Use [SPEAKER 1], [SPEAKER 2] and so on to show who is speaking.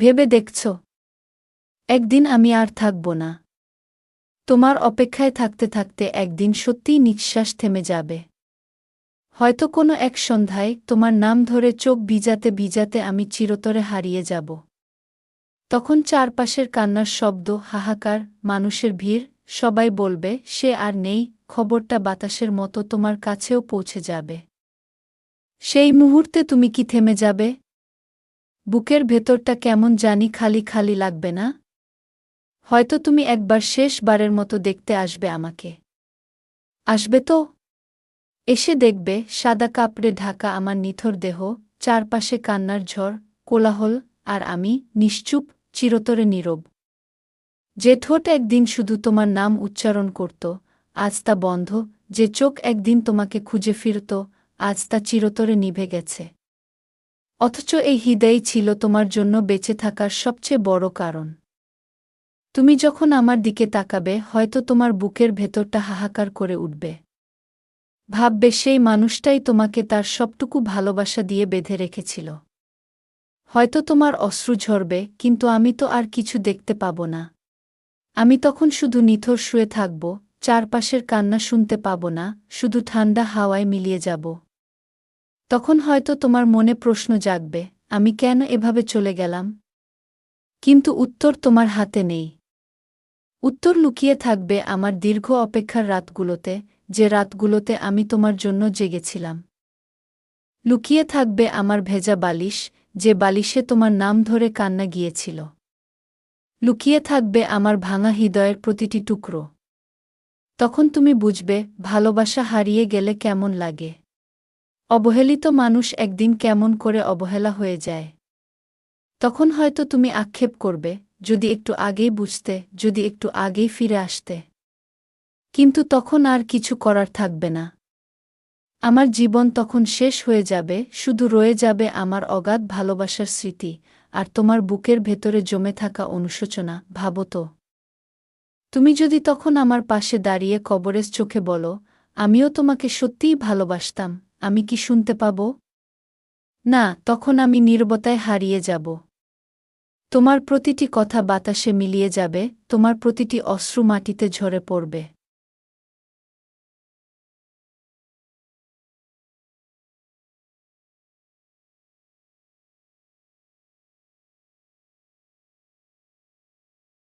[SPEAKER 1] ভেবে দেখছ। একদিন আমি আর থাকব না। তোমার অপেক্ষায় থাকতে থাকতে একদিন সত্যিই নিঃশ্বাস থেমে যাবে। হয়তো কোনো এক সন্ধ্যায় তোমার নাম ধরে চোখ ভিজাতে ভিজাতে আমি চিরতরে হারিয়ে যাব। তখন চারপাশের কান্নার শব্দ, হাহাকার, মানুষের ভিড়, সবাই বলবে, সে আর নেই, খবরটা বাতাসের মতো তোমার কাছেও পৌঁছে যাবে। সেই মুহূর্তে তুমি কি থেমে যাবে? বুকের ভেতরটা কেমন জানি খালি খালি লাগবে না? হয়তো তুমি একবার শেষবারের মতো দেখতে আসবে আমাকে। আসবে তো? এসে দেখবে, সাদা কাপড়ে ঢাকা আমার নিথর দেহ, চারপাশে কান্নার ঝড়, কোলাহল, আর আমি, নিশ্চুপ, চিরতরে নীরব। যে ঠোঁট একদিন শুধু তোমার নাম উচ্চারণ করত, আজ তা বন্ধ, যে চোখ একদিন তোমাকে খুঁজে ফিরত, আজ তা চিরতরে নিভে গেছে। অথচ এই হৃদয় ছিল তোমার জন্য বেঁচে থাকার সবচেয়ে বড় কারণ। তুমি যখন আমার দিকে তাকাবে, হয়তো তোমার বুকের ভেতরটা হাহাকার করে উঠবে। ভাববে, সেই মানুষটাই তোমাকে তার সবটুকু ভালোবাসা দিয়ে বেঁধে রেখেছিল। হয়তো তোমার অশ্রু ঝরবে, কিন্তু আমি তো আর কিছু দেখতে পাব না। আমি তখন শুধু নিথর শুয়ে থাকব, চারপাশের কান্না শুনতে পাব না, শুধু ঠান্ডা হাওয়ায় মিলিয়ে যাব। তখন হয়তো তোমার মনে প্রশ্ন জাগবে, আমি কেন এভাবে চলে গেলাম? কিন্তু উত্তর তোমার হাতে নেই। উত্তর লুকিয়ে থাকবে আমার দীর্ঘ অপেক্ষার রাতগুলোতে, যে রাতগুলোতে আমি তোমার জন্য জেগেছিলাম। লুকিয়ে থাকবে আমার ভেজা বালিশ, যে বালিশে তোমার নাম ধরে কান্না গিয়েছিল। লুকিয়ে থাকবে আমার ভাঙা হৃদয়ের প্রতিটি টুকরো। তখন তুমি বুঝবে, ভালোবাসা হারিয়ে গেলে কেমন লাগে। অবহেলিত মানুষ একদিন কেমন করে অবহেলা হয়ে যায়? তখন হয়তো তুমি আক্ষেপ করবে, যদি একটু আগেই বুঝতে, যদি একটু আগেই ফিরে আসতে। কিন্তু তখন আর কিছু করার থাকবে না। আমার জীবন তখন শেষ হয়ে যাবে, শুধু রয়ে যাবে আমার অগাধ ভালোবাসার স্মৃতি, আর তোমার বুকের ভেতরে জমে থাকা অনুশোচনা, ভাবো তো। তুমি যদি তখন আমার পাশে দাঁড়িয়ে কবরের চোখে বলো, আমিও তোমাকে সত্যিই ভালোবাসতাম। আমি কি শুনতে পাব? না, তখন আমি নির্বতায় হারিয়ে যাব। তোমার প্রতিটি কথা বাতাসে মিলিয়ে যাবে, তোমার প্রতিটি অশ্রু মাটিতে ঝরে পড়বে।